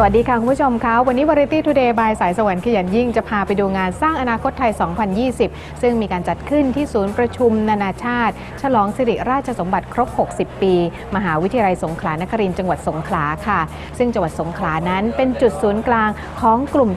สวัสดีค่ะ คุณผู้ชมคะวันนี้ Variety Today บายสายสวรรค์ขยันยิ่งจะพาไปดูงานสร้างอนาคตไทย 2020 ซึ่งมีการจัดขึ้นที่ศูนย์ประชุมนานาชาติ ฉลองสิริราชสมบัติครบ 60 ปี มหาวิทยาลัยสงขลานครินทร์จังหวัดสงขลาค่ะ ซึ่งจังหวัดสงขลานั้นเป็นจุดศูนย์กลางของกลุ่ม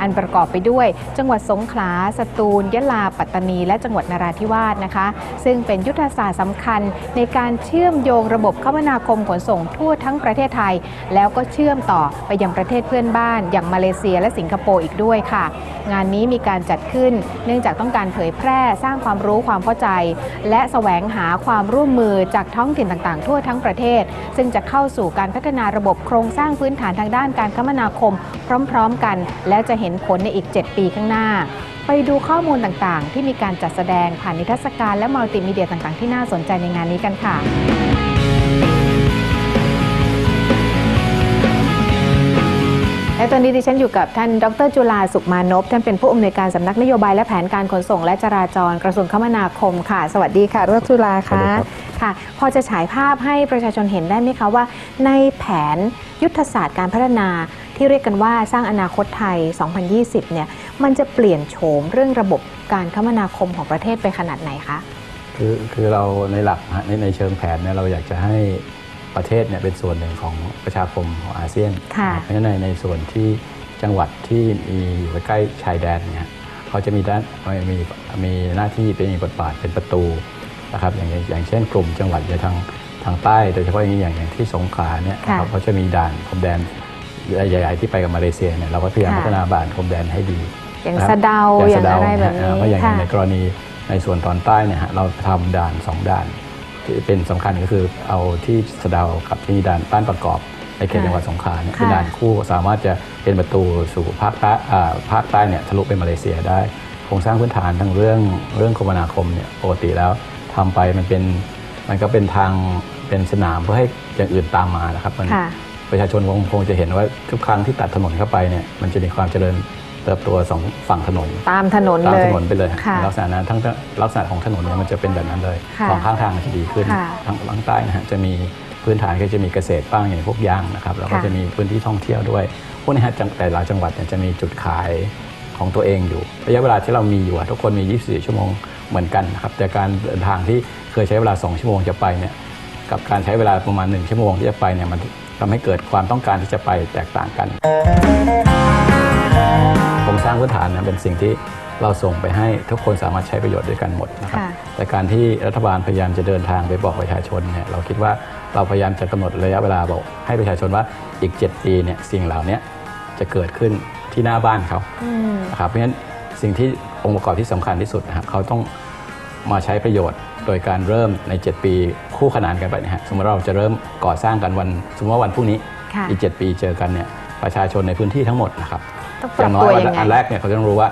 อันประกอบไปด้วย จังหวัดสงขลา สตูล ยะลา ปัตตานี และจังหวัดนราธิวาสนะคะ ซึ่งเป็นยุทธศาสตร์สำคัญในการเชื่อมโยงระบบคมนาคมขนส่งทั่วทั้งประเทศไทย แล้วก็เชื่อมต่อไปยังประเทศเพื่อนบ้าน อย่างมาเลเซียและสิงคโปร์อีกด้วยค่ะ งานนี้มีการจัดขึ้น เนื่องจากต้องการเผยแพร่สร้างความรู้ความเข้าใจ และแสวงหาความร่วมมือจากท้องถิ่นต่างๆ ทั่วทั้งประเทศ ซึ่งจะเข้าสู่การพัฒนาระบบโครงสร้างพื้นฐานทางด้านการคมนาคม พร้อม ๆ กัน แล้วจะเห็นผลในอีก 7 ปีข้างหน้า ไปดูข้อมูลต่างๆ ที่มีการจัดแสดงผ่านนิทรรศการและมัลติมีเดียต่างๆ ที่น่าสนใจในงานนี้กันค่ะและตอนนี้ดิฉันอยู่กับท่านดรจุลาสุขมานพท่านเป็นผู้อำนวยการสำนักนโยบายและแผนการขนส่ง และจราจรกระทรวงคมนาคมค่ะ สวัสดีค่ะดรจุลาสวัสค่ะดีครับค่ะ พอจะฉายภาพให้ประชาชนเห็นได้ไหมคะว่า ในแผนยุทธศาสตร์การพัฒนา ที่เรียกกันว่าสร้างอนาคตไทย 2020 เนี่ย มันจะเปลี่ยนโฉมเรื่องระบบการคมนาคมของประเทศไปขนาดไหนคะ คือคือเราในหลักฮะในในเชิงแผนเนี่ยเราอยากจะให้ประเทศเนี่ยเป็นส่วนหนึ่งของประชาคมของอาเซียนค่ะเพราะฉะนั้นในในส่วนที่จังหวัดที่มีอยู่ใกล้ชายแดนเนี่ยเขาจะมีด้านมีมีหน้าที่เป็นมีบทบาทเป็นประตูนะครับอย่างอย่างอย่างเช่นกลุ่มจังหวัดในทางทางใต้ โดยเฉพาะอย่างนี้อย่างอย่างที่สงขลาเนี่ยค่ะนะครับเขาจะมีด่านพรมแดน ใหญ่ๆที่ไปกับมาเลเซียเนี่ยเราก็พยายามค่ะพัฒนาด่านพรมแดนให้ดีอย่างครับสะเดาอย่าอย่างสะเดาอะไรแบบนะฮะนี้เพราะอย่างค่ะในกรณีในส่วนตอนใต้เนี่ยฮะเราทำด่านสองด่านที่เป็นสำคัญก็คือเอาที่สะเดากับที่ด่านบ้านประกอบในเขตค่ะจังหวัดสงขลาเนี่ยค่ะเป็นด่านคู่สามารถจะเป็นประตูสู่ภาคใต้อ่าภาคใต้เนี่ยทะลุไปมาเลเซียได้โครงสร้างพื้นฐานทั้งเรื่องเรื่องคมนาคมเนี่ยปกติแล้วทำไปมันเป็นมันก็เป็นทางเป็นสนามเพื่อให้อย่างอื่นตามมานะครับมันค่ะ ประชาชนคงคงจะเห็นว่าทุกครั้งที่ตัดถนนเข้าไปเนี่ยมันจะมีความเจริญเติบโตสองฝั่งถนน ตามถนนตามเลยถนนไปเลยค่ะ ลักษณะนั้นทั้งลักษณะของถนนเนี่ยมันจะเป็นแบบนั้นเลยค่ะสองข้างทางมันจะดีขึ้นค่ะทางทางใต้นะฮะจะมีพื้นฐานก็จะมีเกษตรบ้างอย่างพวกยางนะครับแล้วก็ค่ะ จะมีพื้นที่ท่องเที่ยวด้วยพวกนี้ฮะจังแต่ละจังหวัดเนี่ยจะมีจุดขายของตัวเองอยู่ระยะเวลาที่เรามีอยู่อะทุกคนมี 24 ชั่วโมงเหมือนกันนะครับแต่การเดินทางที่เคยใช้เวลา 2 ชั่วโมงจะไปเนี่ยกับการใช้เวลาประมาณ 1 ชั่วโมงที่จะไปเนี่ยมัน ทำให้เกิดความต้องการที่จะไปแตกต่างกันโครงสร้างพื้นฐานเนยเป็นสิ่งที่เราส่งไปให้ทุกคนสามารถใช้ประโยชน์ด้วยกันหมดนะครับค่ะแต่การที่รัฐบาลพยายามจะเดินทางไปบอกประชาชนเนี่ยเราคิดว่าเราพยายามจะกำหนดระยะเวลาบอกให้ประชาชนว่าอีก 7 ปีเนี่ยสิ่งเหล่านี้จะเกิดขึ้นที่หน้าบ้านเขาอืมนะครับเพราะฉะนั้นสิ่งที่องค์ประกอบที่สำคัญที่สุดนะครับเขาต้อง มาใช้ประโยชน์ โดยการเริ่มใน 7 ปีคู่ขนานกันไปนะฮะสมมติเราจะเริ่มก่อสร้างกันวัน สมมติว่าวันพรุ่งนี้ค่ะอีก 7 ปีเจอกันเนี่ยประชาชนในพื้นที่ทั้งหมดนะครับต้องปอรับย่างน้อตัยววันยังไง อันแรกเนี่ยเขาจะต้องรู้ว่า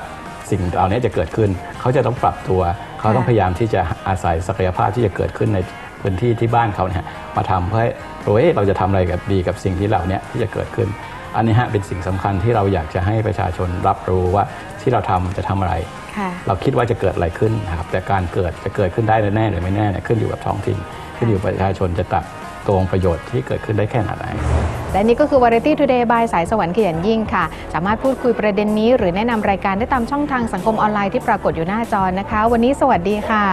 สิ่งเหล่านี้จะเกิดขึ้น เขาจะต้องปรับตัว เขาต้องค่ะพยายามที่จะอาศัยศักยภาพที่จะเกิดขึ้นในพื้นที่ที่บ้านเขาเนี่ยมาทำเพื่อให้รู้ว่าเอ๊ะเราจะทำอะไรกับดีกับสิ่งที่เหล่านี้ที่จะเกิดขึ้น อันนี้ฮะเป็นสิ่งสำคัญที่เราอยากจะให้ประชาชนรับรู้ว่า ที่เราทำจะทำอะไรค่ะเราคิดว่าจะเกิดอะไรขึ้นนะครับแต่การเกิดจะเกิดขึ้นได้แน่หรือไม่แน่เนี่ยขึ้นอยู่กับท้องถิ่นขึ้นอยู่กับประชาชนจะตัดตรงประโยชน์ที่เกิดขึ้นได้แค่ไหนและนี่ก็คือ Variety Today บายสายสวรรค์ขยันยิ่งค่ะ สามารถพูดคุยประเด็นนี้ หรือแนะนำรายการได้ตามช่องทางสังคมออนไลน์ที่ปรากฏอยู่หน้าจอนะคะ วันนี้สวัสดีค่ะ